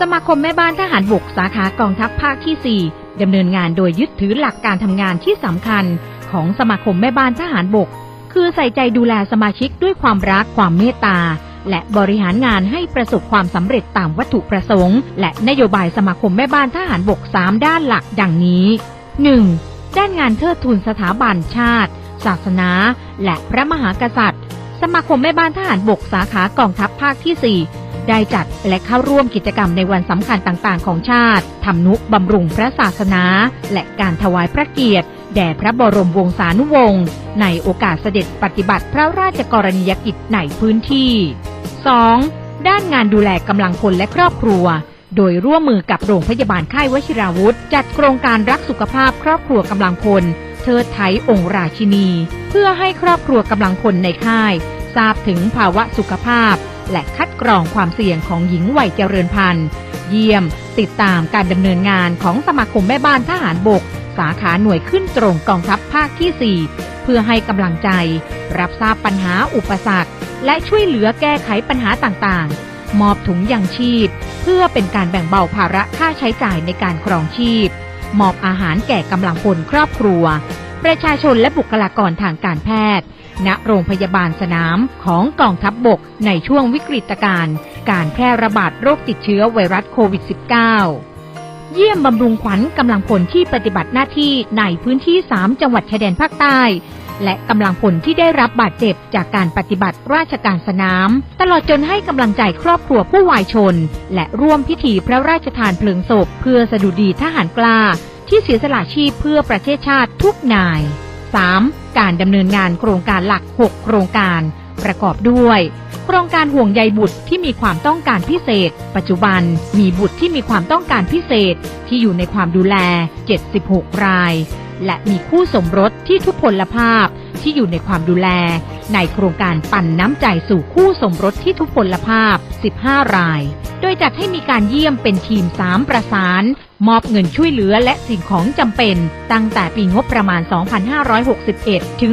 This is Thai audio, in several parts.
สมาคมแม่บ้านทหารบกสาขากองทัพภาคที่ 4 ดำเนินงานโดยยึดถือหลักการทำงานที่สำคัญ ของสมาคมแม่บ้านทหารบก คือใส่ใจดูแลสมาชิกด้วยความรักความเมตตา และบริหารงานให้ประสบความสำเร็จตามวัตถุประสงค์ และนโยบายสมาคมแม่บ้านทหารบก 3 ด้านหลักดังนี้ 1. ด้านงานเทิดทูนสถาบันชาติ ศาสนา และพระมหากษัตริย์ สมาคมแม่บ้านทหารบกสาขากองทัพภาคที่ 4 ได้จัดและเข้าร่วมกิจกรรมในวันสำคัญต่างๆ ของชาติทำนุบำรุงพระศาสนา และการถวายพระเกียรติ แด่พระบรมวงศานุวงศ์ในโอกาสเสด็จปฏิบัติพระราชกรณียกิจในพื้นที่ 2. ด้านงานดูแลกำลังพลและครอบครัว โดยร่วมมือกับโรงพยาบาลค่ายวชิราวุธ จัดโครงการรักสุขภาพครอบครัวกำลังพลเทิดไทยองค์ราชินี เพื่อให้ครอบครัวกำลังพลในค่าย ทราบถึงภาวะสุขภาพ และคัดกรองความเสี่ยงของหญิงวัยเจริญพันธุ์ เยี่ยม ติดตามการดำเนินงานของสมาคมแม่บ้านทหารบก สาขาหน่วยขึ้นตรงกองทัพภาคที่ 4 เพื่อให้กำลังใจ รับทราบปัญหาอุปสรรค และช่วยเหลือแก้ไขปัญหาต่างๆ มอบถุงยังชีพ เพื่อเป็นการแบ่งเบาภาระค่าใช้จ่ายในการครองชีพ มอบอาหารแก่กำลังพลครอบครัว ประชาชนและบุคลากรทางการแพทย์ ณ โรงพยาบาลสนามของกองทัพบบกในช่วงวิกฤตการณ์การแพร่ระบาดโรคติดเชื้อไวรัสโควิด -19 เยี่ยมบำรุงขวัญกำลังพลที่ปฏิบัติหน้าที่ในพื้นที่ 3 จังหวัดชายแดนภาคใต้ และกำลังพลที่ได้รับบาดเจ็บจากการปฏิบัติราชการสนาม ตลอดจนให้กำลังใจครอบครัวผู้วายชน และร่วมพิธีพระราชทานเพลิงศพ เพื่อสดุดีทหารกล้า ที่เสียสละชีพเพื่อประเทศชาติทุกนาย 3. การดำเนินงานโครงการหลัก 6 โครงการ ประกอบด้วย โครงการห่วงใยบุตรที่มีความต้องการพิเศษ ปัจจุบันมีบุตรที่มีความต้องการพิเศษที่อยู่ในความดูแล 76 ราย และมีคู่สมรสที่ทุพพลภาพที่อยู่ในความดูแล ในโครงการปั่นน้ำใจสู่คู่สมรสที่ทุพพลภาพ 15 ราย โดยจัดให้มีการเยี่ยมเป็นทีม 3 ประสาน มอบเงินช่วยเหลือและสิ่งของจำเป็น ตั้งแต่ปีงบประมาณ 2561 ถึง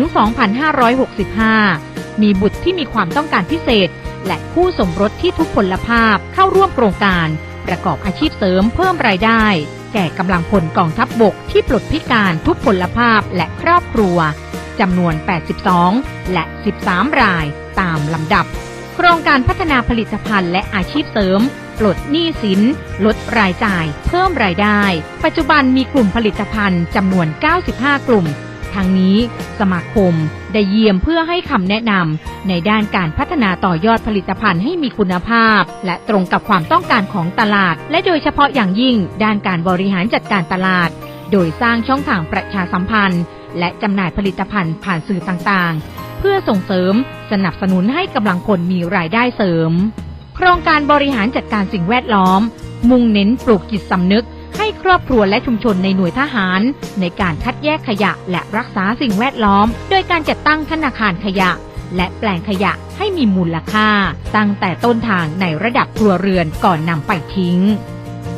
2565 มีบุตรที่มีความต้องการพิเศษ และคู่สมรสที่ทุพพลภาพเข้าร่วมโครงการ ประกอบอาชีพเสริมเพิ่มรายได้ แก่กำลังพลกองทัพบบกที่ปลดพิการทุพพลภาพและครอบครัวจำนวน 82 และ 13 รายตามลำดับ โครงการพัฒนาผลิตภัณฑ์และอาชีพเสริม ปลดหนี้สิน ลดรายจ่าย เพิ่มรายได้ ปัจจุบันมีกลุ่มผลิตภัณฑ์จำนวน 95 กลุ่ม ทั้งนี้สมาคมได้เยี่ยมเพื่อให้คำแนะนำในด้านการพัฒนาต่อยอดผลิตภัณฑ์ให้มีคุณภาพ และตรงกับความต้องการของตลาด และโดยเฉพาะอย่างยิ่ง ด้านการบริหารจัดการตลาด โดยสร้างช่องทางประชาสัมพันธ์ และจำหน่ายผลิตภัณฑ์ผ่านสื่อต่างๆ เพื่อส่งเสริมสนับสนุนให้กำลังพลมีรายได้เสริม ครงการบริหารจัดการสิ่งแวดล้อม มุ่งเน้นปลูกจิตสำนึก ให้ครอบครัวและชุมชนในหน่วยทหาร ในการคัดแยกขยะและรักษาสิ่งแวดล้อม โดยการจัดตั้งธนาคารขยะ และแปลงขยะให้มีมูลค่า ตั้งแต่ต้นทางในระดับครัวเรือนก่อนนำไปทิ้ง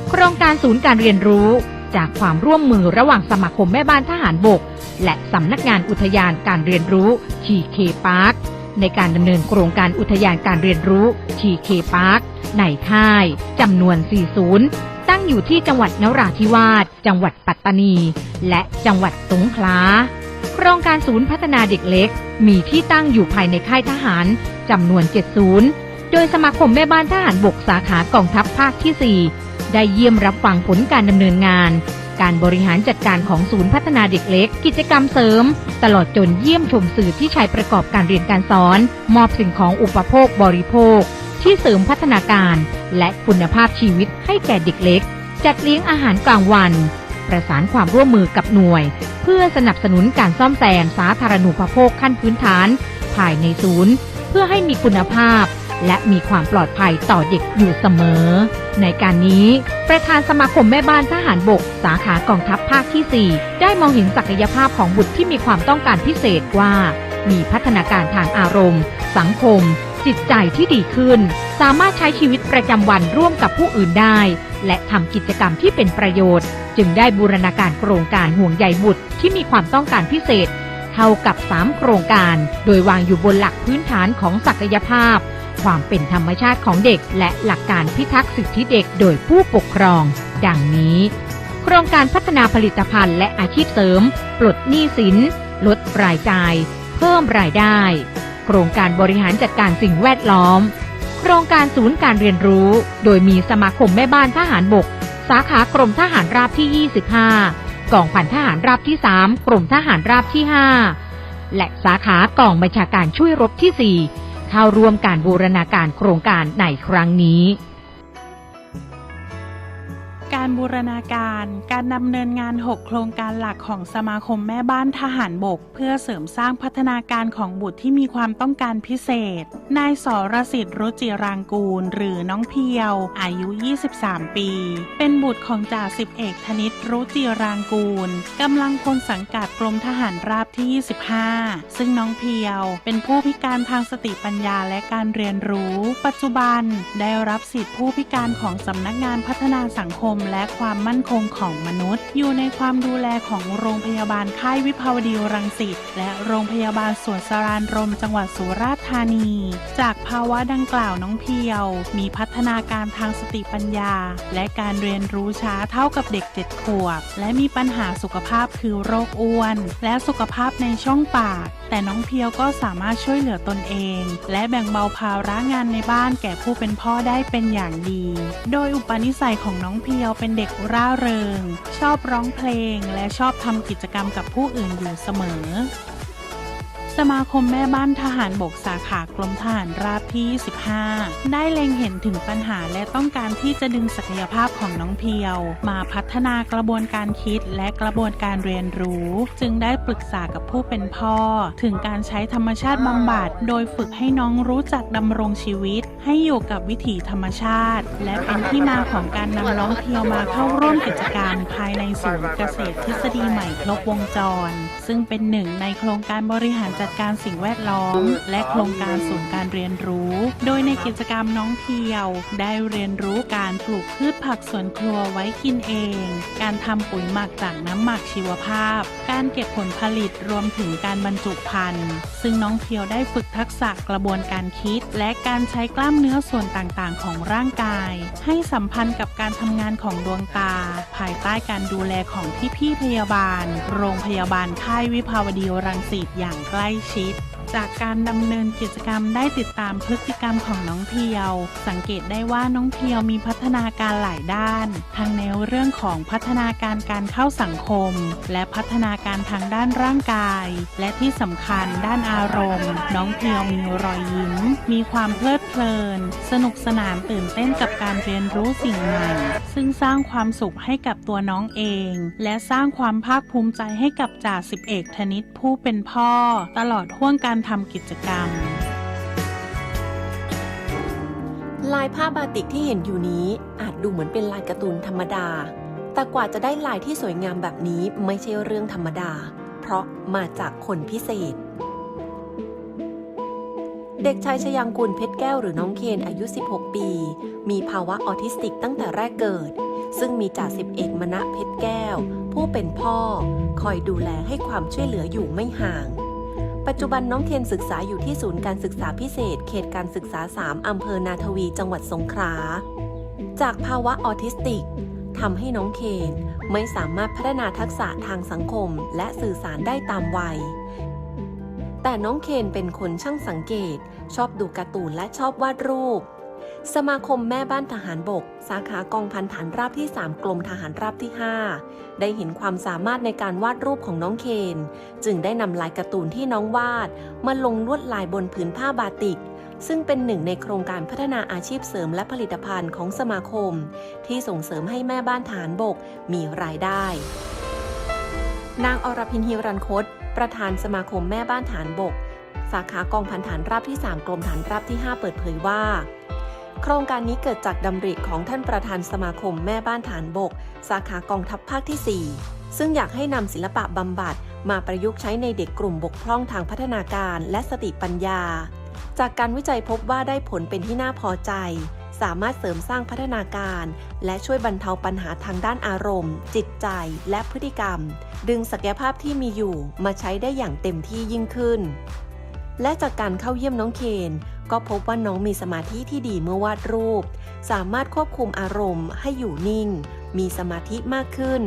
โครงการศูนย์การเรียนรู้จากความร่วมมือระหว่างสมาคมแม่บ้านทหารบก และสำนักงานอุทยานการเรียนรู้ชีเคพาร์ค ในการดำเนินโครงการอุทยานการเรียนรู้ชีเคพาร์คในค่ายจำนวน4ศูนย์ตั้งอยู่ที่จังหวัดนราธิวาส จังหวัดปัตตานี และจังหวัดสงขลา โครงการศูนย์พัฒนาเด็กเล็ก มีที่ตั้งอยู่ภายในค่ายทหารจำนวน7ศูนย์โดยสมาคมแม่บ้านทหารบกสาขากองทัพภาคที่ 4 ได้เยี่ยมรับฟังผลการดำเนินงาน การบริหารจัดการของศูนย์พัฒนาเด็กเล็ก กิจกรรมเสริม ตลอดจนเยี่ยมชมสื่อที่ใช้ประกอบการเรียนการสอน มอบสิ่งของอุปโภคบริโภค ที่เสริมพัฒนาการ และคุณภาพชีวิตให้แก่เด็กเล็ก จัดเลี้ยงอาหารกลางวัน ประสานความร่วมมือกับหน่วย เพื่อสนับสนุนการซ่อมแซมสาธารณูปโภคขั้นพื้นฐาน ภายในศูนย์ เพื่อให้มีคุณภาพ และมีความปลอดภัยต่อเด็กอยู่เสมอ ในการนี้ ประธานสมาคมแม่บ้านทหารบก สาขากองทัพภาคที่ 4 ได้มองเห็นศักยภาพของบุตรที่มีความต้องการพิเศษว่า มีพัฒนาการทางอารมณ์ สังคม จิตใจที่ดีขึ้น สามารถใช้ชีวิตประจำวันร่วมกับผู้อื่นได้ และทำกิจกรรมที่เป็นประโยชน์ จึงได้บูรณาการโครงการห่วงใยบุตรที่มีความต้องการพิเศษ เท่ากับ 3 โครงการ โดยวางอยู่บนหลักพื้นฐานของศักยภาพ ความเป็นธรรมชาติของเด็ก และหลักการพิทักษ์สิทธิเด็กโดยผู้ปกครอง ดังนี้ โครงการพัฒนาผลิตภัณฑ์และอาชีพเสริม ปลดหนี้สิน ลดรายจ่าย เพิ่มรายได้ โครงการบริหารจัดการสิ่งแวดล้อม โครงการศูนย์การเรียนรู้ โดยมีสมาคมแม่บ้านทหารบก สาขากรมทหารราบที่ 25 กองพันทหารราบที่ 3 กรมทหารราบที่ 5 และสาขากองบัญชาการช่วยรบที่ 4 เข้าร่วมการบูรณาการโครงการในครั้งนี้ การบูรณาการ การดำเนินงาน 6 โครงการหลักของสมาคมแม่บ้านทหารบก เพื่อเสริมสร้างพัฒนาการของบุตรที่มีความต้องการพิเศษ นายสรสิทธิ์รุจิรางกูล หรือน้องเพียว อายุ 23 ปี เป็นบุตรของจ่าสิบเอกธนิตรุจิรางกูลกำลังพลสังกัดกรมทหารราบที่ 25 ซึ่งน้องเพียวเป็นผู้พิการทางสติปัญญาและการเรียนรู้ ปัจจุบันได้รับสิทธิผู้พิการของสำนักงานพัฒนาสังคมและความมั่นคงของมนุษย์ อยู่ในความดูแลของโรงพยาบาลค่ายวิภาวดีรังสิตและโรงพยาบาลสวนสรานรมจังหวัดสุราษฎร์ธานี จากภาวะดังกล่าวน้องเพียว มีพัฒนาการทางสติปัญญา และการเรียนรู้ช้าเท่ากับเด็กเจ็ดขวบ และมีปัญหาสุขภาพคือโรคอ้วน และสุขภาพในช่องปาก แต่น้องเพียวก็สามารถช่วยเหลือตนเอง และแบ่งเบาภาระงานในบ้านแก่ผู้เป็นพ่อได้เป็นอย่างดี โดยอุปนิสัยของน้องเพียวเป็นเด็กร่าเริง ชอบร้องเพลงและชอบทำกิจกรรมกับผู้อื่นอยู่เสมอ มาคมแม่บ้านทหารบกสาขากรมทหารราบที่ 15 ได้เล็งเห็นถึงปัญหาและต้องการที่จะดึงศักยภาพของน้องเพียว มาพัฒนากระบวนการคิดและกระบวนการเรียนรู้ จึงได้ปรึกษากับผู้เป็นพ่อ ถึงการใช้ธรรมชาติบำบัด โดยฝึกให้น้องรู้จักดำรงชีวิต ให้อยู่กับวิถีธรรมชาติ และเป็นที่มาของการนำน้องเพียวมาเข้าร่วมกิจกรรม ภายในศูนย์เกษตรทฤษฎีใหม่ครบวงจร ซึ่งเป็นหนึ่งในโครงการบริหารจัดการสิ่งแวดล้อม และโครงการศูนย์การเรียนรู้ โดยในกิจกรรมน้องเพียว ได้เรียนรู้การปลูกพืชผักสวนครัวไว้กินเอง การทำปุ๋ยหมักจากน้ำหมักชีวภาพ การเก็บผลผลิตรวมถึงการบรรจุภัณฑ์ ซึ่งน้องเพียวได้ฝึกทักษะกระบวนการคิด และการใช้กล้ามเนื้อส่วนต่างๆ ของร่างกาย ให้สัมพันธ์กับการทำงานของดวงตา ภายใต้การดูแลของพี่ๆพยาบาล โรงพยาบาลค่ายวิภาวดีรังสิตอย่างใกล้ชิด จากการดำเนินกิจกรรมได้ติดตามพฤติกรรมของน้องเพียว สังเกตได้ว่าน้องเพียวมีพัฒนาการหลายด้าน ทั้งในเรื่องของพัฒนาการการเข้าสังคม และพัฒนาการทางด้านร่างกาย และที่สำคัญด้านอารมณ์ น้องเพียวมีรอยยิ้ม มีความเพลิดเพลิน สนุกสนานตื่นเต้นกับการเรียนรู้สิ่งใหม่ ซึ่งสร้างความสุขให้กับตัวน้องเอง และสร้างความภาคภูมิใจให้กับจ่าสิบเอกธนิตผู้เป็นพ่อ ตลอดห่วงการทำกิจกรรม ลายผ้าบาติกที่เห็นอยู่นี้อาจดูเหมือนเป็นลายการ์ตูนธรรมดา แต่กว่าจะได้ลายที่สวยงามแบบนี้ไม่ใช่เรื่องธรรมดา เพราะมาจากคนพิเศษ เด็กชายชยังกุลเพชรแก้วหรือน้องเคนอายุ 16 ปี มีภาวะออทิสติกตั้งแต่แรกเกิดซึ่งมีจ่าสิบเอกมณะเพชรแก้ว ผู้เป็นพ่อ คอยดูแลให้ความช่วยเหลืออยู่ไม่ห่าง ปัจจุบันน้องเทียนศึกษาอยู่ที่ศูนย์การศึกษาพิเศษ เขตการศึกษา 3 อำเภอนาทวี จังหวัดสงขลา จากภาวะออทิสติกทำให้น้องเคนไม่สามารถพัฒนาทักษะทางสังคมและสื่อสารได้ตามวัย แต่น้องเคนเป็นคนช่างสังเกต ชอบดูการ์ตูนและชอบวาดรูป สมาคมแม่บ้านทหารบก สาขากองพันฐานราบที่ 3 กรมทหารราบที่ 5 ได้เห็นความสามารถในการวาดรูปของน้องเคน จึงได้นำลายการ์ตูนที่น้องวาด มาลงลวดลายบนผืนผ้าบาติก ซึ่งเป็นหนึ่งในโครงการพัฒนาอาชีพเสริมและผลิตภัณฑ์ของสมาคม ที่ส่งเสริมให้แม่บ้านฐานบกมีรายได้ นางอรพินฮิรันคต ประธานสมาคมแม่บ้านฐานบก สาขากองพันฐานราบที่ 3 กรมฐานราบที่ 5 เปิดเผยว่า โครงการนี้เกิดจากดำริของท่านประธานสมาคมแม่บ้านฐานบก สาขากองทัพภาคที่ 4 ซึ่งอยากให้นำศิลปะบำบัดมาประยุกต์ใช้ในเด็กกลุ่มบกพร่องทางพัฒนาการและสติปัญญา จากการวิจัยพบว่าได้ผลเป็นที่น่าพอใจ สามารถเสริมสร้างพัฒนาการ และช่วยบรรเทาปัญหาทางด้านอารมณ์ จิตใจและพฤติกรรม ดึงศักยภาพที่มีอยู่มาใช้ได้อย่างเต็มที่ยิ่งขึ้น และจากการเข้าเยี่ยมน้องเคน ก็พบว่าน้องมีสมาธิที่ดีเมื่อวาดรูป สามารถควบคุมอารมณ์ให้อยู่นิ่ง มีสมาธิมากขึ้น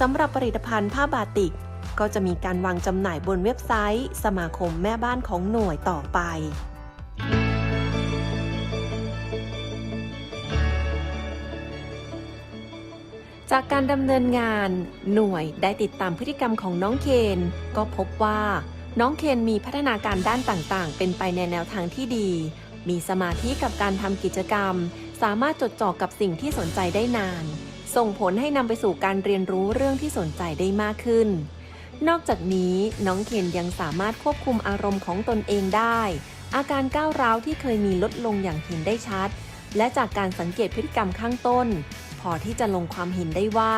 สำหรับผลิตภัณฑ์ผ้าบาติก ก็จะมีการวางจำหน่ายบนเว็บไซต์ สมาคมแม่บ้านของหน่วยต่อไปจากการดำเนินงานหน่วยได้ติดตามพฤติกรรมของน้องเคน ก็พบว่า น้องเคนมีพัฒนาการด้านต่างๆ เป็นไปในแนวทางที่ดี มีสมาธิกับการทำกิจกรรม สามารถจดจ่อกับสิ่งที่สนใจได้นาน ส่งผลให้นำไปสู่การเรียนรู้เรื่องที่สนใจได้มากขึ้น นอกจากนี้น้องเคนยังสามารถควบคุมอารมณ์ของตนเองได้ อาการก้าวร้าวที่เคยมีลดลงอย่างเห็นได้ชัด และจากการสังเกตพฤติกรรมข้างต้น พอที่จะลงความเห็นได้ว่า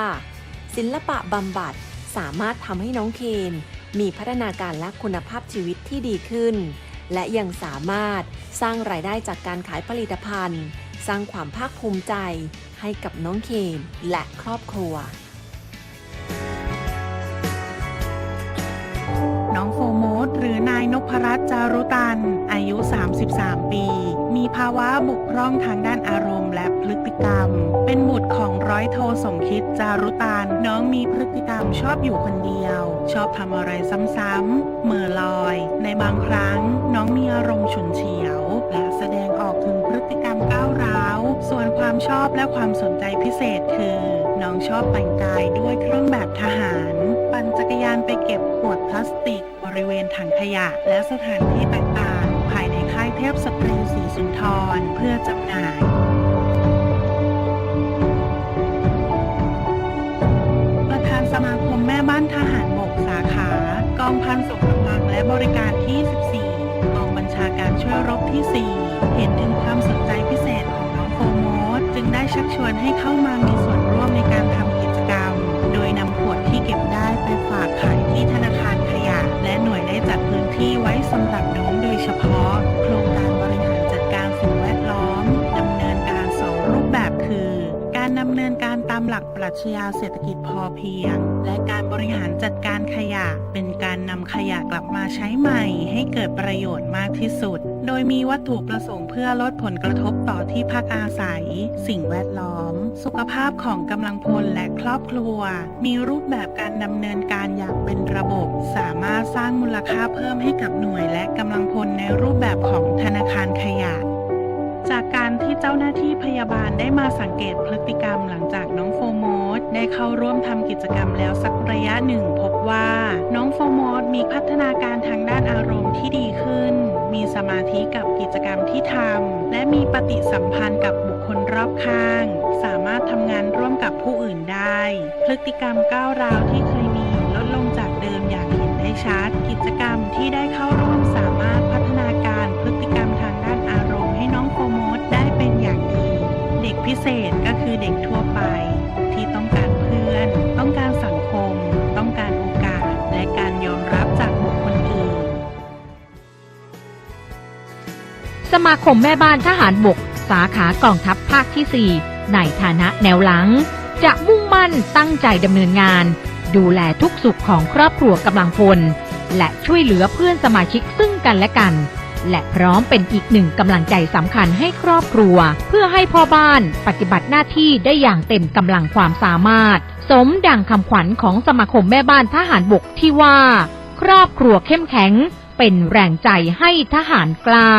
ศิลปะบำบัดสามารถทำให้น้องเคน มีพัฒนาการและคุณภาพชีวิตที่ดีขึ้น และยังสามารถสร้างรายได้จากการขายผลิตภัณฑ์ สร้างความภาคภูมิใจให้กับน้องเคนและครอบครัว น้องโฟโมสหรือนายนพรัตน์จารุตัน อายุ 33 ปี มีภาวะบกพร่องทางด้านอารมณ์และพฤติ กรรม เป็นบุตรของร้อยโทสมคิดจารุตันน้องมีพฤติกรรมชอบอยู่คนเดียว ชอบทำอะไรซ้ำๆเหม่อลอย ในบางครั้งน้องมีอารมณ์ฉุนเฉียว และแสดงออกถึงพฤติกรรมก้าวร้าว ส่วนความชอบและความสนใจพิเศษคือ น้องชอบแต่งกายด้วยเครื่องแบบทหาร ปั่นจักรยานไปเก็บขวดพลาสติก บริเวณถังขยะ และสถานที่ต่างๆ ภายในค่ายเทพสตรีสีสุนทรเพื่อจำหน่าย กองพันส่งกำลังและบริการที่ 14 กองบัญชาการช่วยรบที่ 4 เห็นถึงความสนใจพิเศษของน้องโฟโมสจึงได้ชักชวนให้เข้ามามีส่วนร่วมในการทำ หลักปรัชญาเศรษฐกิจพอเพียง และการบริหารจัดการขยะ เป็นการนำขยะกลับมาใช้ใหม่ ให้เกิดประโยชน์มากที่สุด โดยมีวัตถุประสงค์เพื่อลดผลกระทบต่อที่พักอาศัย สิ่งแวดล้อม สุขภาพของกำลังพลและครอบครัว มีรูปแบบการดำเนินการอย่างเป็นระบบ สามารถสร้างมูลค่าเพิ่มให้กับหน่วยและกำลังพลในรูปแบบของธนาคารขยะ จากการที่เจ้าหน้าที่พยาบาลได้มาสังเกตพฤติกรรมหลังจากน้อง ได้เข้าร่วมทำกิจกรรมแล้วสักระยะหนึ่งพบว่าน้องโฟโมสมีพัฒนาการทางด้านอารมณ์ที่ดีขึ้น มีสมาธิกับกิจกรรมที่ทำและมีปฏิสัมพันธ์กับบุคคลรอบข้าง สามารถทำงานร่วมกับผู้อื่นได้ พฤติกรรมก้าวร้าวที่เคยมีลดลงจากเดิมอย่างเห็นได้ชัด กิจกรรมที่ได้เข้าร่วมสามารถพัฒนาการพฤติกรรมทางด้านอารมณ์ให้น้องโฟโมสได้เป็นอย่างดี เด็กพิเศษก็คือเด็กทั่วไป มาคมแม่บ้านทหารบก สาขากองทัพภาคที่ 4 ในฐานะแนวหลัง จะมุ่งมั่นตั้งใจดำเนินงาน ดูแลทุกสุขของครอบครัวกำลังพล และช่วยเหลือเพื่อนสมาชิกซึ่งกันและกัน และพร้อมเป็นอีกหนึ่งกำลังใจสำคัญให้ครอบครัว เพื่อให้พ่อบ้านปฏิบัติหน้าที่ได้อย่างเต็มกำลังความสามารถ สมดังคำขวัญของสมาคมแม่บ้านทหารบกที่ว่า ครอบครัวเข้มแข็งเป็นแรงใจให้ทหารกล้า